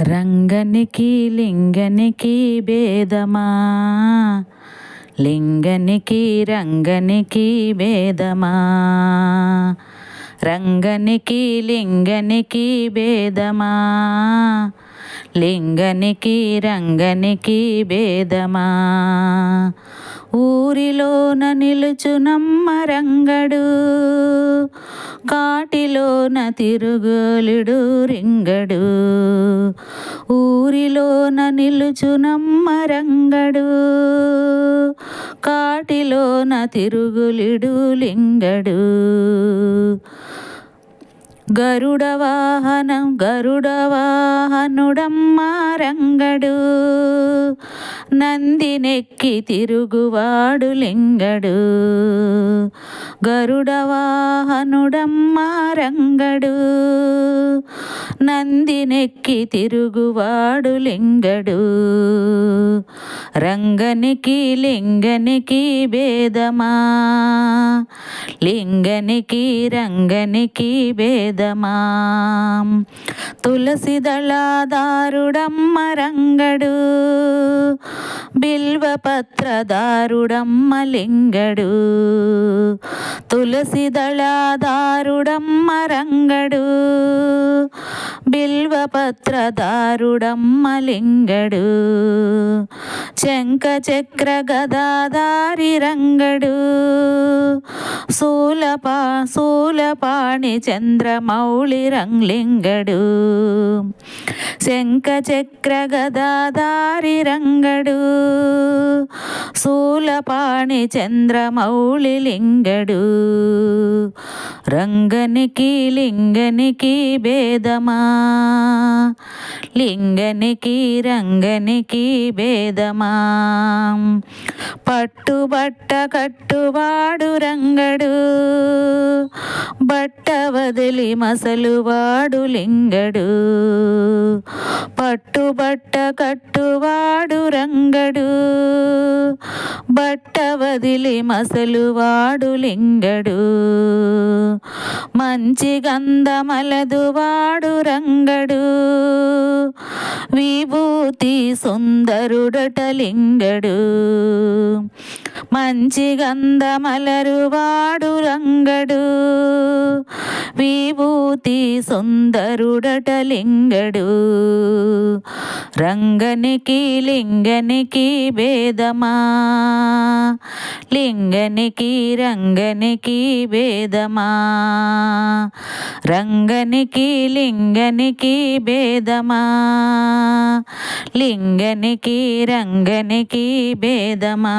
రంగనికి లింగనికి భేదమా? లింగనికి రంగనికి భేదమా? రంగనికి లింగనికి భేదమా? లింగనికి రంగనికి భేదమా? ఊరిలోన నిలుచునమ్మ రంగడు కాటిలోన తిరుగోలుడు రింగడు. ఊరిలోన నిలుచునమ్మ రంగడు కాటిలోన తిరుగులిడు లింగడు. గరుడ వాహనం గరుడ వాహనుడమ్మ రంగడు. నందినెక్కి తిరుగువాడు లింగడు. గరుడ వాహనుడమ్మ రంగడు. నందినెక్కి తిరుగువాడు లింగడు. రంగనికి లింగనికి భేదమా? లింగనికి రంగనికి భేదమా? తులసి దారుడమ్మ రంగడు. బిల్వపత్రదారుడమ్మలింగడు లింగడు రంగడు బిల్వపత్రదారుడమ్మలింగడు. లింగడు చక్ర గదాదారి రంగడు శూలపా శూలపాణి చంద్రమౌళి రంగ్లింగడు శంఖ చక్ర గదాదారి రంగడు శూలపాణి చంద్రమౌళి లింగడు రంగనికి లింగనికి భేదమా? లింగనికి రంగనికి భేదమా? పట్టుబట్ట కట్టువాడు రంగడు. బట్ట వదిలి మసలువాడు లింగడు. పట్టుబట్ట కట్టువాడు రంగడు. బట్ట వదిలి మసలువాడు లింగడు. మంచి గంధమలదు వాడు రంగడు. విభూతి సుందరుడట లింగడు. మంచి గంధమలరువాడు రంగడు. విభూతి సుందరుడట లింగడు. రంగనికి లింగనికి భేదమా? లింగనికి రంగనికి భేదమా? రంగనికి లింగనికి భేదమా? లింగనికి రంగనికి భేదమా?